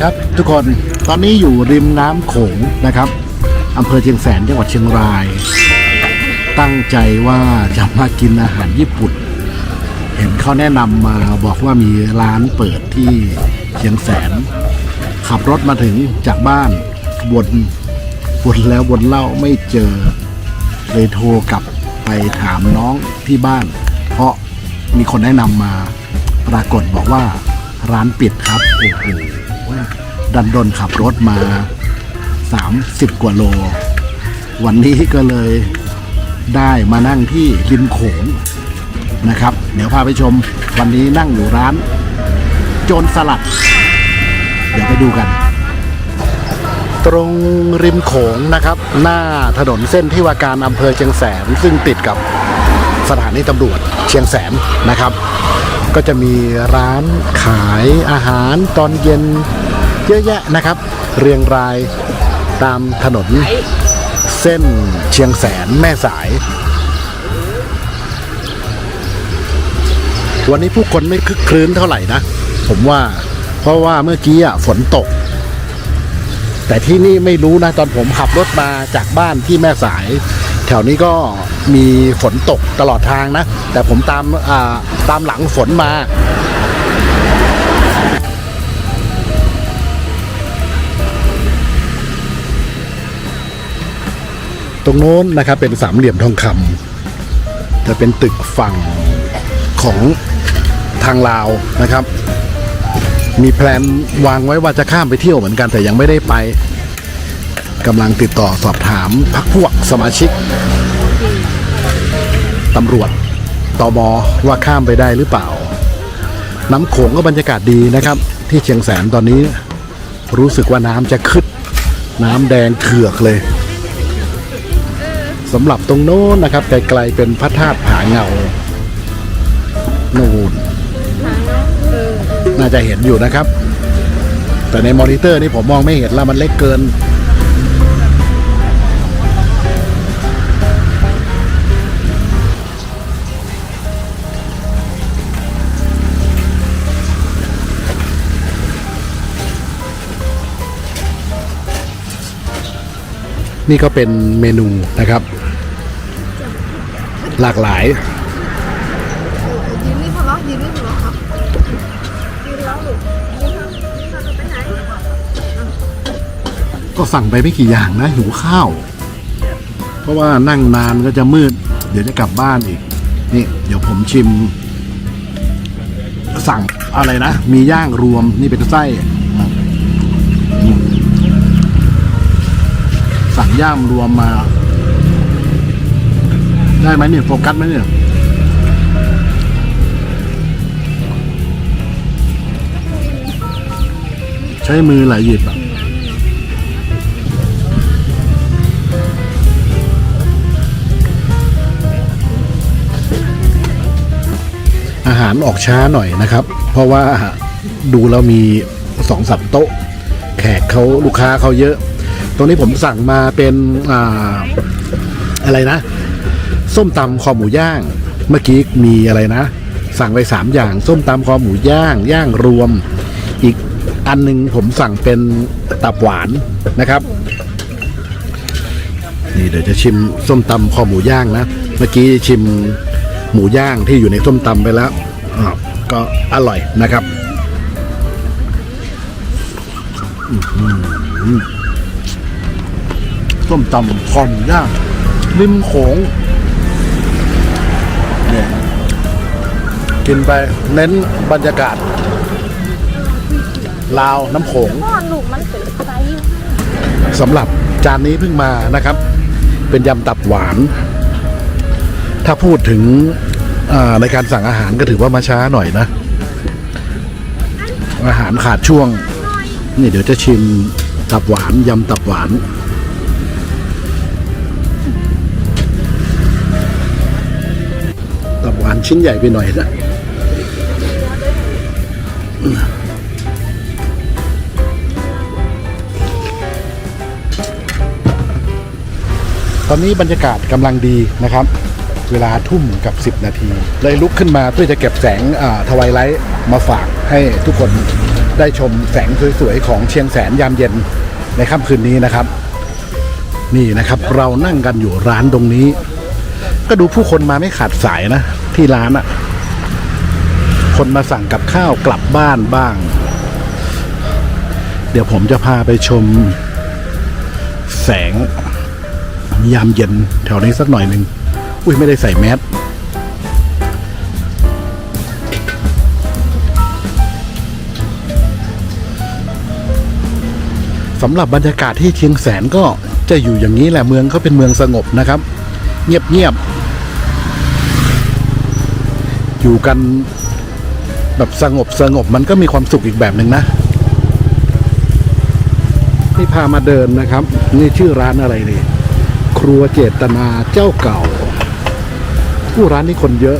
ครับ ทุกคนตอนนี้อยู่ริมน้ำโขงนะครับอำเภอเชียงแสนจังหวัดเชียงราย ตั้งใจว่าจะมากินอาหารญี่ปุ่น เห็นเขาแนะนำมาบอกว่ามีร้านเปิดที่เชียงแสน ขับรถมาถึงจากบ้านวนวนแล้ววนเล่าไม่เจอ เลยโทรกลับไปถามน้องที่บ้าน เพราะมีคนแนะนำมาปรากฏบอกว่าร้านปิดครับโอ้โห ดันดนขับรถมา 30 กว่าโล วันนี้ก็เลยได้มานั่งที่ริมโขงนะครับ เดี๋ยวพาไปชมวันนี้นั่งอยู่ร้าน โจรสลัด เดี๋ยวไปดูกัน ตรงริมโขงนะครับ หน้าถนนเส้นที่ว่าการอำเภอเชียงแสนซึ่งติดกับสถานีตำรวจเชียงแสนนะครับ ก็จะมีร้านขายอาหารตอนเย็นเยอะแยะนะครับ เรียงรายตามถนนเส้นเชียงแสนแม่สาย วันนี้ผู้คนไม่คึกครื้นเท่าไหร่นะ ผมว่า เพราะว่าเมื่อกี้อะฝนตก แต่ที่นี่ไม่รู้นะ ตอนผมขับรถมาจากบ้านที่แม่สาย แถวนี้ก็มีฝนตกตลอดทางนะ แต่ผมตามตามหลังฝนมาตรงโน้นนะครับเป็นสามเหลี่ยมทองคำจะเป็นตึกฝั่งของทางลาวนะครับ มีแพลนวางไว้ว่าจะข้ามไปเที่ยวเหมือนกันแต่ยังไม่ได้ไป กำลังติดต่อสอบถามพักพวกสมาชิกตำรวจตมว่าข้ามไปได้หรือเปล่า น้ำโขงก็บรรยากาศดีนะครับ ที่เชียงแสนตอนนี้ รู้สึกว่าน้ำจะขึ้น น้ำแดงเถือกเลยสำหรับตรงโน้นนะครับ ไกลๆเป็นพระธาตุผาเงานูนน่าจะเห็นอยู่นะครับ แต่ในมอนิเตอร์นี่ผมมองไม่เห็นล้วมันเล็กเกิน นี่ก็เป็นเมนูนะครับ หลากหลายยืนนี่พอแล้วยืนนี่พอแล้วครับยืนแล้วหรือยืนครับยืนครับจะไปไหนก็สั่งไปไม่กี่อย่างนะหิวข้าว เพราะว่านั่งนานก็จะมืด เดี๋ยวจะกลับบ้านอีก นี่ เดี๋ยวผมชิม สั่งอะไรนะ มีย่างรวมนี่เป็นไส้อืม สั่งย่างรวมมา ได้ไหมเนี่ยโฟกัสไหมเนี่ยใช้มือไหลหยิบอะอาหารออกช้าหน่อยนะครับ เพราะว่าดูแล้วมีสองสามโต๊ะ แขกเขาลูกค้าเขาเยอะ ตรงนี้ผมสั่งมาเป็นอ่าอะไรนะ ส้มตำคอหมูย่าง เมื่อกี้มีอะไรนะ สั่งไปสามอย่าง ส้มตำคอหมูย่าง ย่างรวม อีกอันหนึงผมสั่งเป็นตับหวานนะครับ นี่เดี๋ยวจะชิมส้มตำคอหมูย่างนะ เมื่อกี้ชิมหมูย่างที่อยู่ในส้มตำไปแล้วก็อร่อยนะครับ อื้อหือ ส้มตำคอหมูย่างริมโขงเนี่ยกินไปเน้นบรรยากาศ ลาวน้ำโขงสำหรับจานนี้เพิ่งมานะครับ เป็นยำตับหวาน ถ้าพูดถึงในการสั่งอาหารก็ถือว่ามาช้าหน่อยนะ อาหารขาดช่วง นี่เดี๋ยวจะชิมตับหวานยำตับหวาน ชิ้นใหญ่ไปหน่อยนะตอนนี้บรรยากาศกำลังดีนะครับ เวลาทุ่มกับ 10 นาที เลยลุกขึ้นมาเพื่อจะเก็บแสงทวายไลท์มาฝากให้ทุกคนได้ชมแสงสวยๆ ของเชียงแสนยามเย็นในค่ำคืนนี้นะครับ นี่นะครับเรานั่งกันอยู่ร้านตรงนี้ ก็ดูผู้คนมาไม่ขาดสายนะ ที่ร้านอะคนมาสั่งกับข้าวกลับบ้านบ้าง เดี๋ยวผมจะพาไปชม แสง ยามเย็นแถวนี้สักหน่อยหนึ่งอุ้ยไม่ได้ใส่แมสสำหรับบรรยากาศที่เชียงแสนก็จะอยู่อย่างนี้แหละเมืองเขาเป็นเมืองสงบนะครับ เงียบเงียบๆ อยู่กันแบบสงบสงบมันก็มีความสุขอีกแบบหนึ่งนะนี่พามาเดินนะครับ นี่ชื่อร้านอะไรนี่ ครัวเจตนาเจ้าเก่า ผู้ร้านนี้คนเยอะ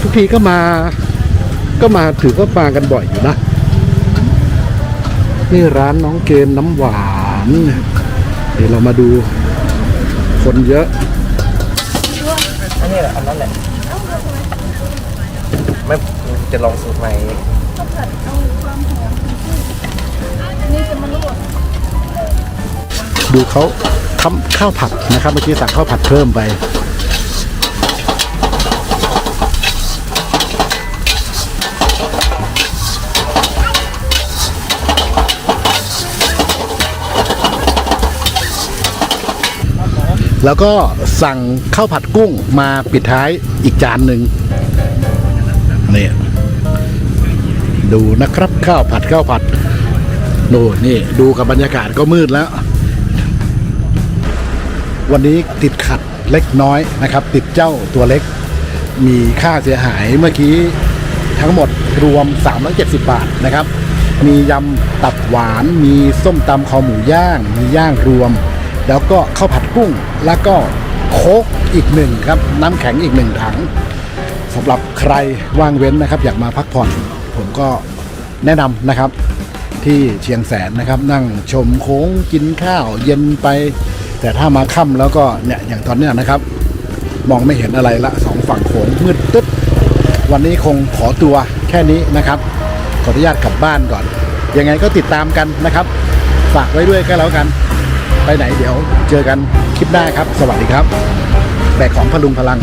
ทุกทีก็มาก็มาถือว่ามากันบ่อยอยู่นะ นี่ร้านน้องเกณฑ์น้ำหวานเดี๋ยวเรามาดู คนเยอะ อันนี้แหละอันนั้นแหละไม่จะลองสูตรใหม่ข้าวผัดเอาความหอมนี่จะมาลวกดูเขาทำข้าวผัดนะครับ เมื่อกี้สั่งข้าวผัดเพิ่มไป แล้วก็สั่งข้าวผัดกุ้งมาปิดท้ายอีกจานหนึ่งนี่ดูนะครับข้าวผัดข้าวผัดดูนี่ดูกับบรรยากาศก็มืดแล้ว วันนี้ติดขัดเล็กน้อยนะครับ ติดเจ้าตัวเล็ก มีค่าเสียหายเมื่อกี้ทั้งหมดรวม 370 บาทนะครับ มียำตับหวาน มีส้มตำคอหมูย่าง มีย่างรวม แล้วก็ข้าวผัดกุ้ง แล้วก็โค้กอีกหนึ่งครับ น้ำแข็งอีกหนึ่งถังสำหรับใครว่างเว้นนะครับ อยากมาพักผ่อน ผมก็แนะนำนะครับ ที่เชียงแสนนะครับ นั่งชมโค้งกินข้าวเย็นไป แต่ถ้ามาค่ำแล้วก็เนี่ยอย่างตอนเนี้ยนะครับ มองไม่เห็นอะไรละสองฝั่งโขงมืดตึ๊บวันนี้คงขอตัวแค่นี้นะครับ ขออนุญาตกลับบ้านก่อน ยังไงก็ติดตามกันนะครับ ฝากไว้ด้วยก็แล้วกัน ไปไหนเดี๋ยวเจอกันคลิปหน้าครับ สวัสดีครับ แบกของพลุงพลัง